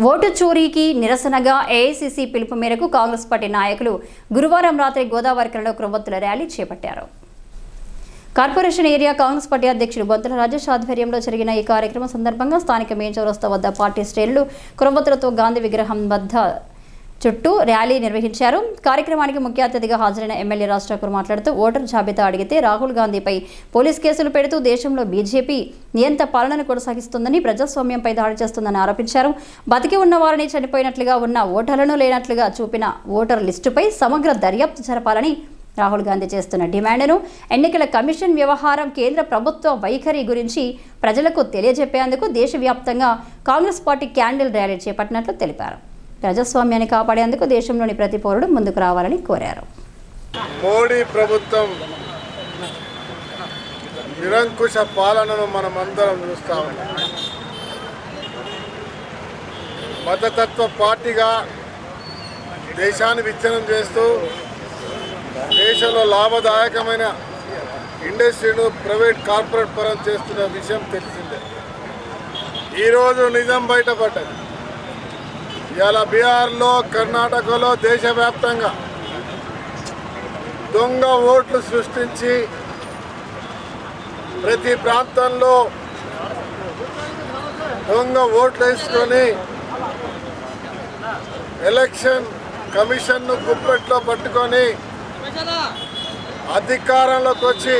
Vote చోరీకి నిరసనగా AICC పిలుపు మేరకు కాంగ్రెస్ పార్టీ నాయకులు గురువారం రాత్రి గోదావరికలలో క్రొవ్వొత్తుల ర్యాలీ చేపట్టారు. కార్పొరేషన్ ఏరియా కాంగ్రెస్ పార్టీ అధ్యక్షుడు బొంతల రాజేష్ ఆధ్వర్యంలో జరిగిన ఈ కార్యక్రమం సందర్భంగా స్థానిక మేన్ చౌరస్తా వద్ద పార్టీ శ్రేణులు క్రొవ్వొత్తులతో గాంధీ విగ్రహం వద్ద చుట్టూ ర్యాలీ నిర్వహించారు. కార్యక్రమానికి ముఖ్య అతిథిగా హాజరైన ఎమ్మెల్యే రాజ్ ఠాకూర్ మాట్లాడుతూ ఓటర్ జాబితా అడిగితే రాహుల్ గాంధీపై పోలీస్ కేసులు పెడుతూ దేశంలో బీజేపీ నియంత పాలనను కొనసాగిస్తుందని ప్రజాస్వామ్యంపై దాడి చేస్తుందని ఆరోపించారు. బతికి ఉన్న వారిని చనిపోయినట్లుగా ఉన్న ఓటర్లను లేనట్లుగా చూపిన ఓటర్ లిస్టుపై సమగ్ర దర్యాప్తు జరపాలని రాహుల్ గాంధీ చేస్తున్న డిమాండ్ను ఎన్నికల కమిషన్ వ్యవహారం కేంద్ర ప్రభుత్వ వైఖరి గురించి ప్రజలకు తెలియజెప్పేందుకు దేశవ్యాప్తంగా కాంగ్రెస్ పార్టీ క్యాండిల్ ర్యాలీ చేపట్టినట్లు తెలిపారు. ప్రజాస్వామ్యాన్ని కాపాడేందుకు దేశంలోని ప్రతి పౌరుడు ముందుకు రావాలని కోరారు. మోడీ ప్రభుత్వం నిరంకుశ పాలనను మనమందరం చూస్తా ఉన్నాం. మతతత్వ పార్టీగా దేశాన్ని విచ్ఛిన్నం చేస్తూ దేశంలో లాభదాయకమైన ఇండస్ట్రీను ప్రైవేట్ కార్పొరేట్ పరం చేస్తున్న విషయం తెలిసిందే. ఈరోజు నిజం బయటపడ్డది. ఇలా బీహార్లో కర్ణాటకలో దేశవ్యాప్తంగా దొంగ ఓట్లు సృష్టించి ప్రతి ప్రాంతంలో దొంగ ఓట్లు వేసుకొని ఎలక్షన్ కమిషన్ను గుప్పెట్లో పట్టుకొని అధికారంలోకి వచ్చి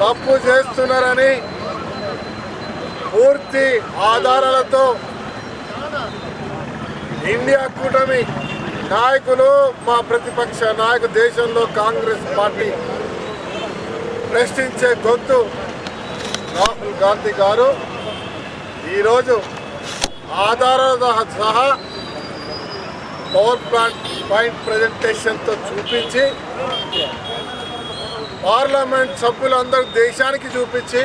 తప్పు చేస్తున్నారని పూర్తి ఆధారాలతో ఇండియా కూటమి నాయకులు మా ప్రతిపక్ష నాయకు దేశంలో కాంగ్రెస్ పార్టీ ప్రశ్నించే గొంతు రాహుల్ గాంధీ గారు. ఈరోజు ఆధారాలతో సహా పవర్ ప్లాంట్ పాయింట్ ప్రజెంటేషన్తో చూపించి పార్లమెంట్ సభ్యులందరూ దేశానికి చూపించి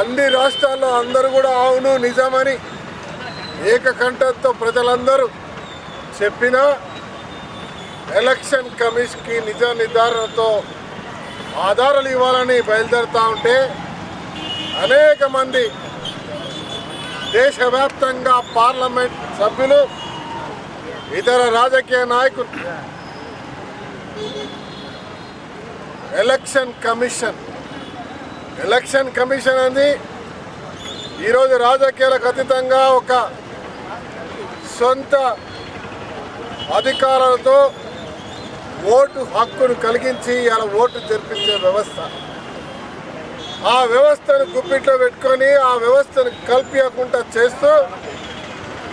అన్ని రాష్ట్రాల్లో అందరూ కూడా అవును నిజమని ఏకకంఠంతో ప్రజలందరూ చెప్పిన ఎలక్షన్ కమిషన్కి నిజ నిర్ధారణతో ఆధారాలు ఇవ్వాలని బయలుదేరుతూ ఉంటే అనేక మంది దేశవ్యాప్తంగా పార్లమెంట్ సభ్యులు ఇతర రాజకీయ నాయకులు ఎలక్షన్ కమిషన్. ఎలక్షన్ కమిషన్ అనేది ఈరోజు రాజకీయాలకు అతీతంగా ఒక సొంత అధికారాలతో ఓటు హక్కును కలిగించి ఇలా ఓటు జరిపించే వ్యవస్థ. ఆ వ్యవస్థను గుప్పిట్లో పెట్టుకొని ఆ వ్యవస్థను కల్పించకుండా చేస్తూ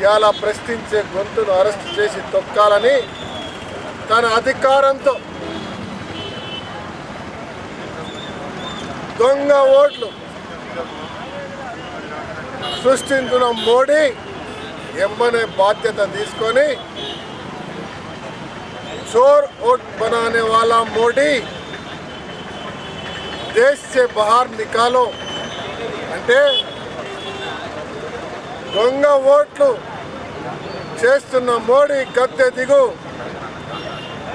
ఇలా ప్రశ్నించే గొంతును అరెస్ట్ చేసి తొక్కాలని తన అధికారంతో దొంగ ఓట్లు సృష్టించిన మోడీ ఎంబనే బాధ్యత తీసుకొని चोर वोट बनाने वाला मोदी देश से बाहर निकालो అంటే దొంగ ఓట్లు చేస్తున్న మోడీ గద్దె దిగు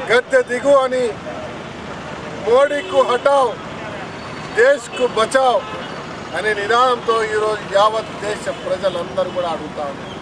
గద్దె దిగు అని మోడీకు హటావ్ దేశ్కు బచావ్ అనే నినాదంతో ఈరోజు యావత్ దేశ ప్రజలందరూ కూడా అడుగుతా ఉన్నారు